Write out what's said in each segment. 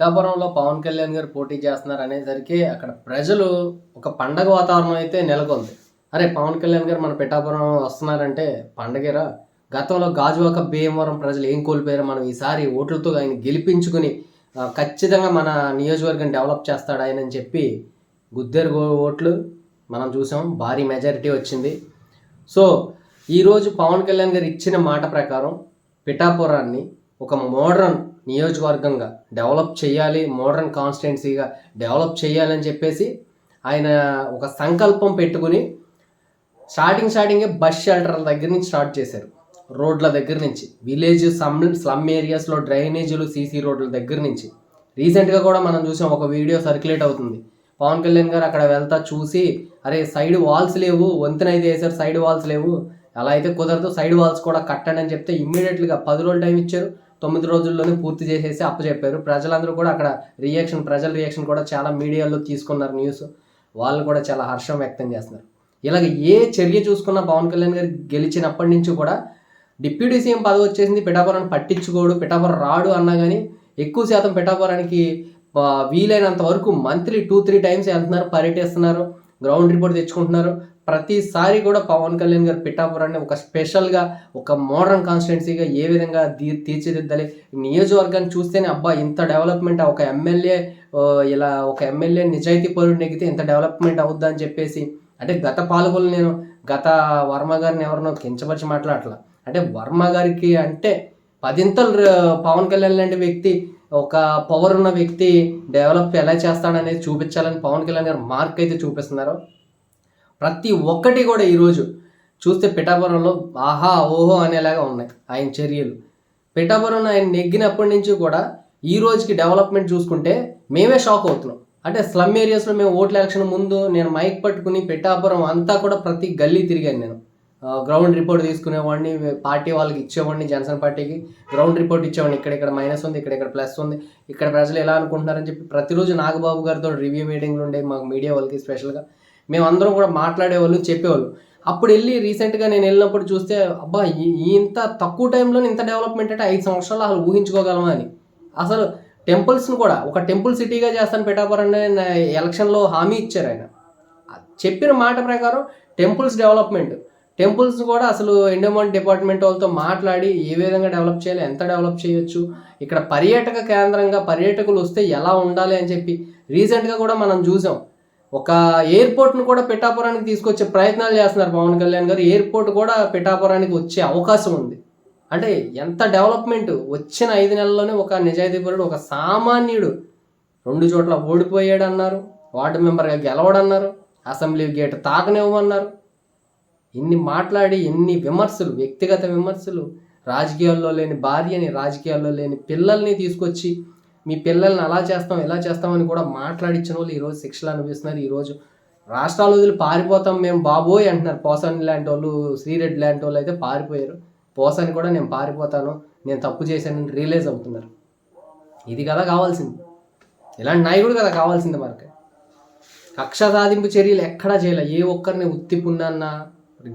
పిఠాపురంలో పవన్ కళ్యాణ్ గారు పోటీ చేస్తున్నారు అనేసరికి అక్కడ ప్రజలు ఒక పండగ వాతావరణం అయితే నెలకొంది. అరే పవన్ కళ్యాణ్ గారు మన పిఠాపురం వస్తున్నారంటే పండగరా? గతంలో గాజువాక భీమవరం ప్రజలు ఏం కోల్పోయారు మనం ఈసారి ఓట్లతో ఆయన గెలిపించుకుని ఖచ్చితంగా మన నియోజకవర్గం డెవలప్ చేస్తాడు ఆయన అని చెప్పి గుద్దేరు ఓట్లు మనం చూసాం. భారీ మెజారిటీ వచ్చింది. సో ఈరోజు పవన్ కళ్యాణ్ గారు ఇచ్చిన మాట ప్రకారం పిఠాపురాన్ని ఒక మోడర్న్ నియోజకవర్గంగా డెవలప్ చేయాలి మోడర్న్ కాన్స్టిట్యున్సీగా డెవలప్ చేయాలని చెప్పేసి ఆయన ఒక సంకల్పం పెట్టుకుని స్టార్టింగ్ స్టార్టింగే బస్ షెల్టర్ల దగ్గర నుంచి స్టార్ట్ చేశారు. రోడ్ల దగ్గర నుంచి విలేజ్ సమ్ స్లమ్ ఏరియాస్లో డ్రైనేజీలు సీసీ రోడ్ల దగ్గర నుంచి. రీసెంట్గా కూడా మనం చూసాం ఒక వీడియో సర్క్యులేట్ అవుతుంది. పవన్ కళ్యాణ్ గారు అక్కడ వెళ్తా చూసి అరే సైడ్ వాల్స్ లేవు వంతెన అయితే వేసారు సైడ్ వాల్స్ లేవు. అలా అయితే కుదరదు సైడ్ వాల్స్ కూడా కట్టండి అని చెప్తే ఇమ్మీడియట్గా పది రోజులు టైం ఇచ్చారు. తొమ్మిది రోజుల్లోనే పూర్తి చేసేసి అప్పచెప్పారు. ప్రజలందరూ కూడా అక్కడ రియాక్షన్ ప్రజల రియాక్షన్ కూడా చాలా మీడియాలో తీసుకున్నారు న్యూస్ వాళ్ళు కూడా చాలా హర్షం వ్యక్తం చేస్తున్నారు. ఇలాగ ఏ చర్య చూసుకున్నా పవన్ కళ్యాణ్ గారు గెలిచినప్పటి నుంచి కూడా డిప్యూటీ సీఎం పదవి వచ్చేసింది పిఠాపురాన్ని పట్టించుకోడు పిఠాపురం రాడు అన్నా కానీ ఎక్కువ శాతం పిఠాపురానికి వీలైనంత వరకు మంత్లీ టూ త్రీ టైమ్స్ వెళ్తున్నారు పర్యటిస్తున్నారు గ్రౌండ్ రిపోర్ట్ తెచ్చుకుంటున్నారు. ప్రతిసారి కూడా పవన్ కళ్యాణ్ గారు పిఠాపురాన్ని ఒక స్పెషల్గా ఒక మోడర్న్ కాన్స్టిట్యున్సీగా ఏ విధంగా తీ తీర్చిదిద్దాలి. నియోజకవర్గాన్ని చూస్తేనే అబ్బా ఇంత డెవలప్మెంట్ ఒక ఎమ్మెల్యే ఇలా ఒక ఎమ్మెల్యే నిజాయితీ పరుడు నెగితే ఇంత డెవలప్మెంట్ అవుద్దా అని చెప్పేసి అంటే గత పాలకులు నేను గత వర్మ గారిని ఎవరినో కించపరిచి మాట్లాడట్లా. అంటే వర్మ గారికి అంటే పదింతలు పవన్ కళ్యాణ్ లాంటి వ్యక్తి ఒక పవర్ ఉన్న వ్యక్తి డెవలప్ ఎలా చేస్తాడనేది చూపించాలని పవన్ కళ్యాణ్ గారు మార్క్ అయితే చూపిస్తున్నారు ప్రతి ఒక్కటి కూడా ఈరోజు చూస్తే పిఠాపురంలో ఆహా ఓహో అనేలాగా ఉన్నాయి ఆయన చర్యలు. పిఠాపురం ఆయన నెగ్గినప్పటి నుంచి కూడా ఈ రోజుకి డెవలప్మెంట్ చూసుకుంటే మేమే షాక్ అవుతున్నాం. అంటే స్లమ్ ఏరియాస్లో మేము ఓట్ల ఎలక్షన్ ముందు నేను మైక్ పట్టుకుని పిఠాపురం అంతా కూడా ప్రతి గల్లీ తిరిగాను నేను. గ్రౌండ్ రిపోర్ట్ తీసుకునేవాడిని పార్టీ వాళ్ళకి ఇచ్చేవాడిని జనసేన పార్టీకి గ్రౌండ్ రిపోర్ట్ ఇచ్చేవాడిని. ఇక్కడ ఇక్కడ మైనస్ ఉంది ఇక్కడ ఇక్కడ ప్లస్ ఉంది. ఇక్కడ ప్రజలు ఎలా అనుకుంటున్నారని చెప్పి ప్రతిరోజు నాగబాబు గారితో రివ్యూ మీటింగ్లు ఉండే మాకు మీడియా వాళ్ళకి స్పెషల్గా మేమందరం కూడా మాట్లాడేవాళ్ళు చెప్పేవాళ్ళు. అప్పుడు వెళ్ళి రీసెంట్గా నేను వెళ్ళినప్పుడు చూస్తే అబ్బా ఇంత తక్కువ టైంలో ఇంత డెవలప్మెంట్ అంటే ఐదు సంవత్సరాలు అసలు ఊహించుకోగలమా అని. అసలు టెంపుల్స్ని కూడా ఒక టెంపుల్ సిటీగా చేస్తాను పెట్టాపరని ఎలక్షన్లో హామీ ఇచ్చారు ఆయన. చెప్పిన మాట ప్రకారం టెంపుల్స్ డెవలప్మెంట్ టెంపుల్స్ కూడా అసలు ఎండోమెంట్ డిపార్ట్మెంట్ వాళ్ళతో మాట్లాడి ఏ విధంగా డెవలప్ చేయాలి ఎంత డెవలప్ చేయొచ్చు ఇక్కడ పర్యాటక కేంద్రంగా పర్యాటకులు వస్తే ఎలా ఉండాలి అని చెప్పి రీసెంట్గా కూడా మనం చూసాం. ఒక ఎయిర్పోర్ట్ను కూడా పిఠాపురానికి తీసుకొచ్చే ప్రయత్నాలు చేస్తున్నారు పవన్ కళ్యాణ్ గారు. ఎయిర్పోర్ట్ కూడా పిఠాపురానికి వచ్చే అవకాశం ఉంది. అంటే ఎంత డెవలప్మెంట్? వచ్చిన ఐదు నెలల్లోనే ఒక నిజాయితీపరుడు ఒక సామాన్యుడు రెండు చోట్ల ఓడిపోయాడు అన్నారు వార్డు మెంబర్గా గెలవడన్నారు. Assembly gate తాకనివ్వమన్నారు. ఇన్ని మాట్లాడి ఎన్ని విమర్శలు వ్యక్తిగత విమర్శలు రాజకీయాల్లో లేని భార్యని రాజకీయాల్లో లేని పిల్లల్ని తీసుకొచ్చి మీ పిల్లల్ని అలా చేస్తాం ఇలా చేస్తామని కూడా మాట్లాడించిన వాళ్ళు ఈరోజు శిక్షలు అనుభవిస్తున్నారు. ఈరోజు రాష్ట్రాలు వదిలి పారిపోతాం మేము బాబోయ్ అంటున్నారు. పోసాని లాంటి వాళ్ళు శ్రీరెడ్డి లాంటి వాళ్ళు అయితే పారిపోయారు. పోసాని కూడా నేను పారిపోతాను నేను తప్పు చేశానని రియలైజ్ అవుతున్నారు. ఇది కదా కావాల్సింది. ఇలాంటి నాయకుడు కదా కావాల్సింది మనకి. కక్ష సాధింపు చర్యలు ఎక్కడా చేయలే. ఏ ఒక్కరిని ఉత్తి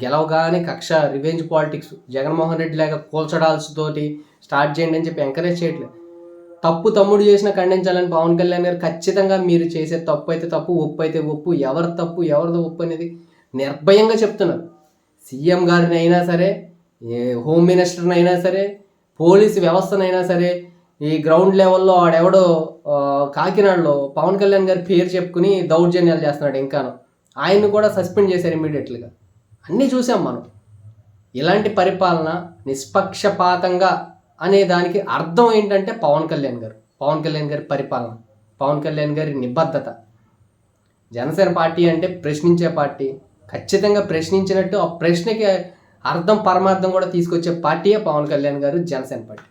గెలవగానే కక్ష రివెంజ్ పాలిటిక్స్ జగన్మోహన్ రెడ్డి లాగా కూల్చడాల్సితోటి స్టార్ట్ చేయండి అని చెప్పి ఎంకరేజ్ చేయట్లేదు తప్పు తమ్ముడు చేసిన ఖండించాలని పవన్ కళ్యాణ్ గారు ఖచ్చితంగా మీరు చేసే తప్పు అయితే తప్పు ఒప్పు అయితే ఒప్పు ఎవరి తప్పు ఎవరిది ఒప్పు అనేది నిర్భయంగా చెప్తున్నారు. సీఎం గారిని అయినా సరే హోమ్ మినిస్టర్ని అయినా సరే పోలీసు వ్యవస్థనైనా సరే ఈ గ్రౌండ్ లెవెల్లో ఆడెవడో కాకినాడలో పవన్ కళ్యాణ్ గారి పేరు చెప్పుకుని దౌర్జన్యాలు చేస్తున్నాడు ఇంకాను. ఆయన్ని కూడా సస్పెండ్ చేశారు ఇమీడియట్లుగా అన్నీ చూసాం మనం. ఇలాంటి పరిపాలన నిష్పక్షపాతంగా అనే దానికి అర్థం ఏంటంటే పవన్ కళ్యాణ్ గారు. పవన్ కళ్యాణ్ గారి పరిపాలన పవన్ కళ్యాణ్ గారి నిబద్ధత. జనసేన పార్టీ అంటే ప్రశ్నించే పార్టీ. ఖచ్చితంగా ప్రశ్నించినట్టు ఆ ప్రశ్నకి అర్థం పరమార్థం కూడా తీసుకొచ్చే పార్టీయే పవన్ కళ్యాణ్ గారు జనసేన పార్టీ.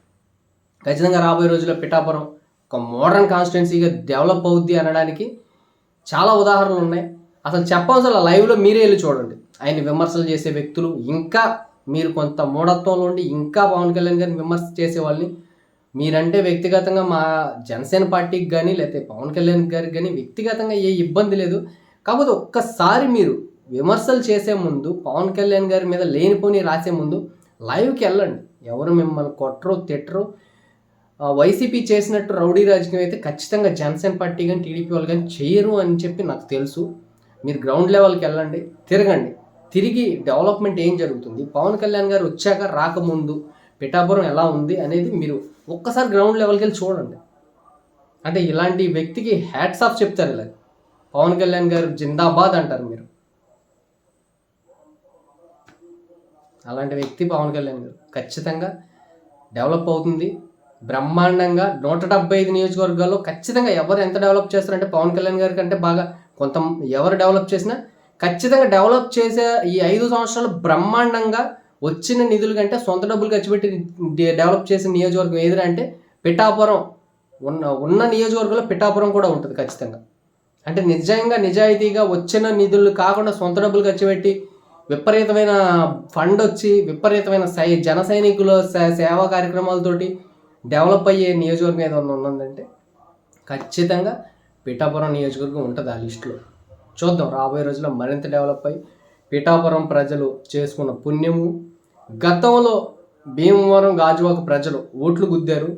ఖచ్చితంగా రాబోయే రోజుల్లో పిఠాపురం ఒక మోడర్న్ కాన్స్టిట్యున్సీగా డెవలప్ అవుద్ది అనడానికి చాలా ఉదాహరణలు ఉన్నాయి. అసలు చెప్పవలసిన లైవ్లో మీరే వెళ్ళి చూడండి. ఆయన విమర్శలు చేసే వ్యక్తులు ఇంకా మీరు కొంత మూఢత్వంలో ఉండి ఇంకా పవన్ కళ్యాణ్ గారిని విమర్శ చేసేవాళ్ళని మీరంటే వ్యక్తిగతంగా మా జనసేన పార్టీకి కానీ లేకపోతే పవన్ కళ్యాణ్ గారికి కానీ వ్యక్తిగతంగా ఏ ఇబ్బంది లేదు. కాకపోతే ఒక్కసారి మీరు విమర్శలు చేసే ముందు పవన్ కళ్యాణ్ గారి మీద లేనిపోని రాసే ముందు లైవ్కి వెళ్ళండి. ఎవరు మిమ్మల్ని కొట్టరు తిట్టరు వైసీపీ చేసినట్టు రౌడీ రాజకీయం అయితే ఖచ్చితంగా జనసేన పార్టీ కానీ టీడీపీ వాళ్ళు కానీ చేయరు అని చెప్పి నాకు తెలుసు. మీరు గ్రౌండ్ లెవెల్కి వెళ్ళండి తిరగండి. తిరిగి డెవలప్మెంట్ ఏం జరుగుతుంది? పవన్ కళ్యాణ్ గారు వచ్చాక రాకముందు పిఠాపురం ఎలా ఉంది అనేది మీరు ఒక్కసారి గ్రౌండ్ లెవెల్కి వెళ్ళి చూడండి. అంటే ఇలాంటి వ్యక్తికి హ్యాట్స్ ఆఫ్ చెప్తారు ఇలా. పవన్ కళ్యాణ్ గారు జిందాబాద్ అంటారు మీరు. అలాంటి వ్యక్తి పవన్ కళ్యాణ్ గారు. ఖచ్చితంగా డెవలప్ అవుతుంది. బ్రహ్మాండంగా నూట డెబ్బై ఐదు నియోజకవర్గాల్లో ఖచ్చితంగా ఎవరు ఎంత డెవలప్ చేస్తారంటే పవన్ కళ్యాణ్ గారి కంటే బాగా కొంత ఎవరు డెవలప్ చేసినా ఖచ్చితంగా డెవలప్ చేసే ఈ ఐదు సంవత్సరాలు బ్రహ్మాండంగా వచ్చిన నిధుల కంటే సొంత డబ్బులు ఖర్చు పెట్టి డెవలప్ చేసిన నియోజకవర్గం ఏదిరా అంటే పిఠాపురం. ఉన్న ఉన్న నియోజకవర్గంలో పిఠాపురం కూడా ఉంటుంది ఖచ్చితంగా. అంటే నిజంగా నిజాయితీగా వచ్చిన నిధులు కాకుండా సొంత డబ్బులు ఖర్చు పెట్టి విపరీతమైన ఫండ్ వచ్చి విపరీతమైన సై జన సైనికుల సేవా కార్యక్రమాలతోటి డెవలప్ అయ్యే నియోజకవర్గం ఏదైనా ఉందంటే ఖచ్చితంగా పిఠాపురం నియోజకవర్గం ఉంటుంది ఆ లిస్టులో. చూద్దాం రాబోయే రోజుల్లో మరింత డెవలప్ అయ్యి పిఠాపురం ప్రజలు చేసుకున్న పుణ్యము. గతంలో భీమవరం గాజువాక ప్రజలు ఓట్లు గుద్దారు.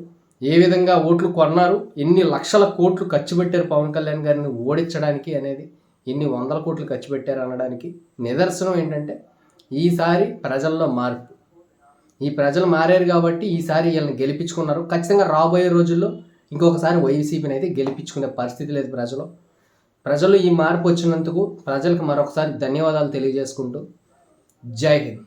ఏ విధంగా ఓట్లు కొన్నారు? ఎన్ని లక్షల కోట్లు ఖర్చు పెట్టారు పవన్ కళ్యాణ్ గారిని ఓడించడానికి అనేది ఎన్ని వందల కోట్లు ఖర్చు పెట్టారు అనడానికి నిదర్శనం ఏంటంటే ఈసారి ప్రజల్లో మార్పు. ఈ ప్రజలు మారారు కాబట్టి ఈసారి వీళ్ళని గెలిపించుకున్నారు. ఖచ్చితంగా రాబోయే రోజుల్లో ఇంకొకసారి వైసీపీని అయితే గెలిపించుకునే పరిస్థితి లేదు ప్రజలు ప్రజలు ఈ మార్పు వచ్చినందుకు ప్రజలకు మరొకసారి ధన్యవాదాలు తెలియజేసుకుంటూ జై హింద్.